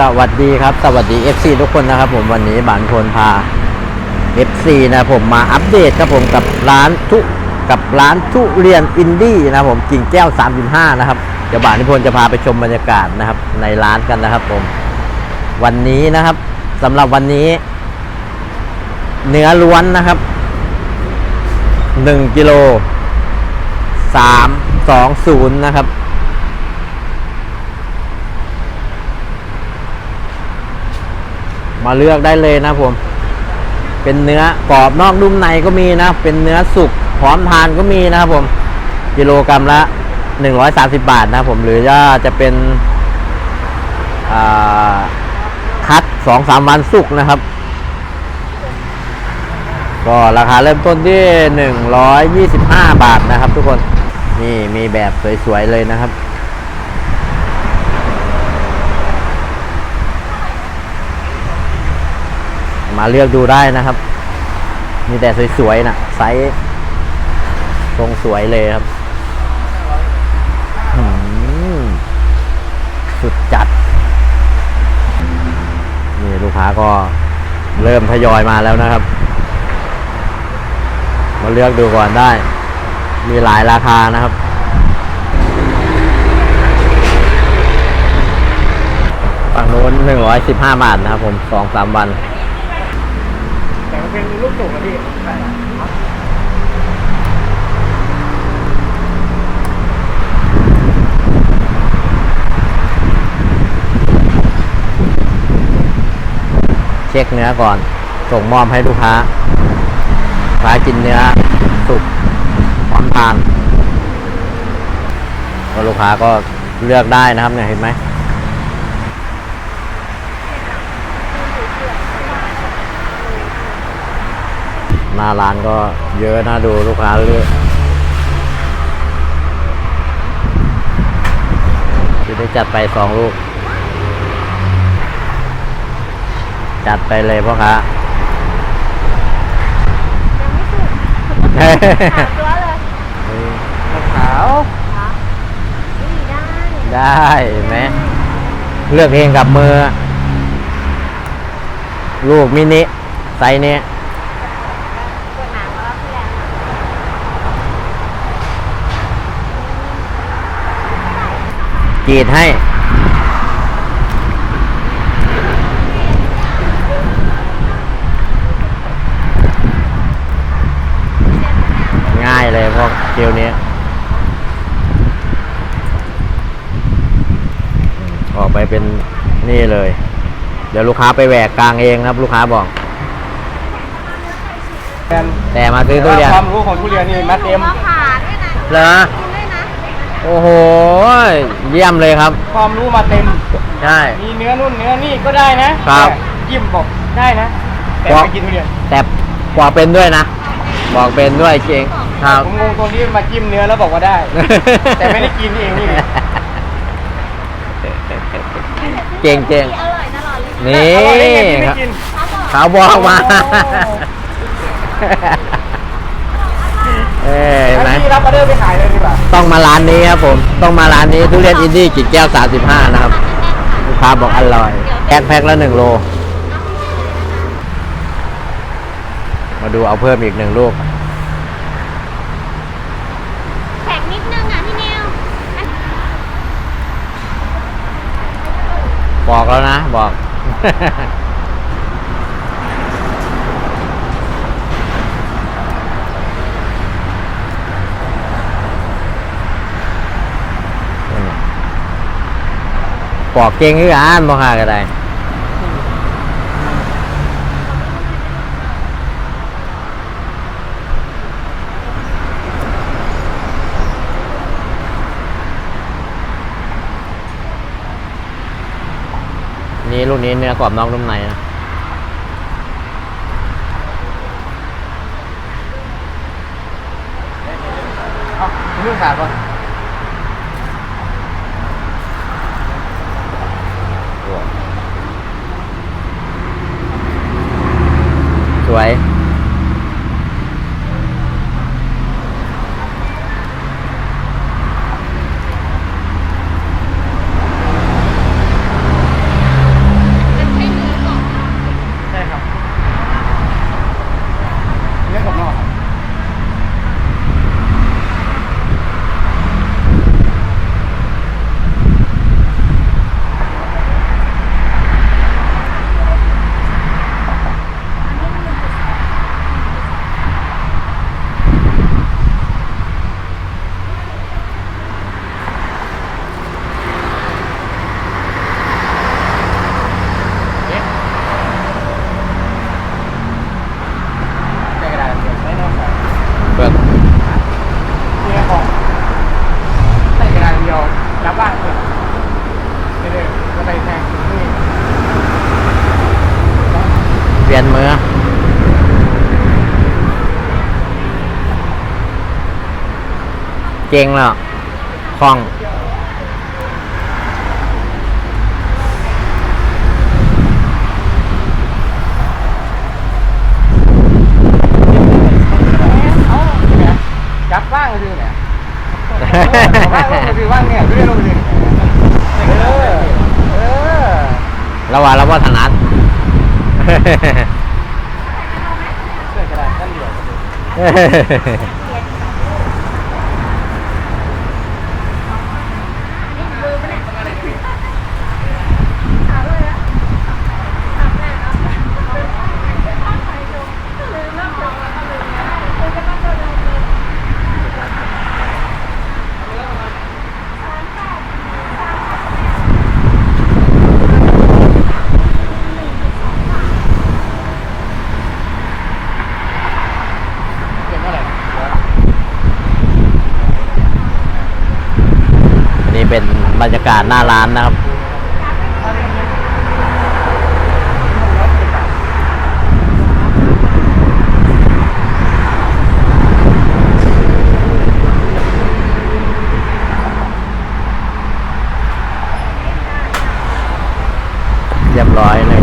สวัสดีครับ สวัสดี FC ทุกคนนะครับ ผมวันนี้บานพลพา FC นะผมมาอัปเดตครับผมกับร้านทุกับร้านทุเรียนอินดี้นะผมกิ่งแก้ว 35 นะครับเดี๋ยวบานนิพนธ์จะพาไปชมบรรยากาศนะครับ ในร้านกันนะครับผม วันนี้นะครับสำหรับวันนี้ เนื้อล้วนนะครับ1กิโล320 นะครับ มาเลือกได้เลยนะผม เป็นเนื้อกรอบนอกนุ่มในก็มีนะ เป็นเนื้อสุกพร้อมทานก็มีนะครับผม กิโลกรรัมละ 130 บาทนะครับผมหรือว่าจะเป็นอ่าคัด2-3วันสุกนะครับ ก็ราคาเริ่มต้นที่ 125 บาทนะครับทุกคน นี่มีแบบสวยๆเลยนะครับ มาเลือกดูได้นะครับ มีแต่สวยๆนะไซส์ทรงสวยเลยครับหืมสุดจัด นี่ลูกค้าก็เริ่มทยอยมาแล้วนะครับ มาเลือกดูก่อนได้ มีหลายราคานะครับฝั่งนู้น115 บาทนะครับผมสองสามวัน แต่มันเป็นลูกสูงอะพี่ใช่เช็คเนื้อก่อน ส่งมอบให้ลูกค้าลูกค้ากินเนื้อสุกพร้อมทานก็ลูกค้าก็เลือกได้นะครับเนี่ยเห็นไหม หน้าร้านก็เยอะน่าดูลูกค้าเลือกที่ได้จัดไปสองลูก จัดไปเลยพ่อค้ายังไม่สุกสามตัวเลยมะขาวเหรอนี่ได้ได้เห็นไหมเลือกเองกับมือ ลูกมินิไซส์นี้ ตัวหนังแล้วก็แรง กรีดให้ง่ายเลยพวกเกลียวนี้อืมออกไปเป็นนี่เลย เดี๋ยวลูกค้าไปแหวกกลางเองครับ ลูกค้าบอกแทนแต่มาซื้อทุเรียนความรู้ของทุเรียนนี่มาเต็มมะผ่าด้วยนะเหรอกินด้วยนะ โอ้โห เยี่ยมเลยครับ ความรู้มาเต็ม ใช่ มีเนื้อนู่นเนื้อนี่ก็ได้นะครับแต่จิ้มบอกได้นะ แต่บอกไม่กินทุเรียนแต่บอกเป็นด้วยนะ บอกเป็นด้วยจริงครับ ผมงงตรงที่มาจิ้มเนื้อแล้วบอกว่าได้ แต่ไม่ได้กินเองนี่เก่งเก่งอร่อยตลอดเลยนี่อร่อยได้ไงที่คไม่รับกินเขาบอกเขาบอกมาโอ้โหเอ้ยเห็นไหมงั้นพี่รับออเดอร์ไปขายเลยดีกว่า ต้องมาร้านนี้ครับผมต้องมาร้านนี้ทุเรียนอินดี้กิ่งแก้ว 35 นะครับลูกค้าบอกอร่อยแพ็คแพ็คละหนึ่งโล มาดูเอาเพิ่มอีกหนึ่งลูก แข็งนิดนึงอะพี่นิวบอกแล้วนะบอก ปอกเก่งคืออ่านบ่หาก็ได้นี่ลูกนี้เนื้อกรอบนอกนุ่มในนะเรื่องขาดก่อน สวย เก่งแล้วคล่องเอาเนี่ยจับว่างเลยเนี่ยว่างลงไปว่างเนี่ยไม่ได้ลงไปเลยเออเออแล้วว่าแล้วว่าถนัดเสื้อกระดาษนั่นเหลือ นี่มือมันเนี่ยถามเลยนะถามแม่เนาะลืมรอบจองแล้วก็ลืมนะลืมก็ต้องโดนเลย เก็บเท่าไหร่ อันนี้ เป็นบรรยากาศหน้าร้านนะครับ เรียบร้อยเลย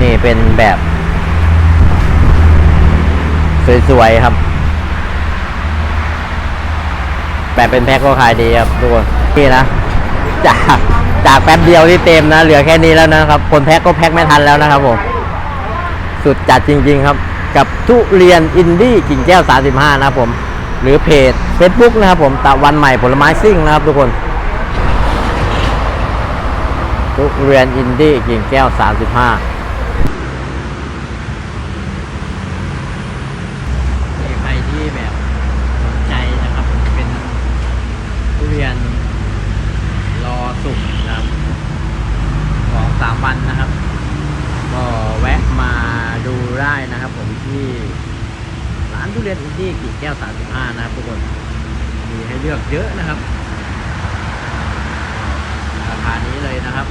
นี่เป็นแบบ สวย ๆ ครับ แบบเป็นแพ็คก็ขายดีครับทุกคนนี่นะจากจากแป๊บเดียวที่เต็มนะ เหลือแค่นี้แล้วนะครับ คนแพ็คก็แพ็คไม่ทันแล้วนะครับผมสุดจัดจริง ๆ ครับ กับทุเรียนอินดี้กิ่งแก้ว 35 นะครับผม หรือเพจ Facebook นะครับผมตะวันใหม่ผลไม้ซิ่งนะครับทุกคนทุเรียนอินดี้กิ่งแก้ว 35 ที่กี่แก้ว 35 นะทุกคน มีให้เลือกเยอะนะครับ ราคานี้เลยนะครับ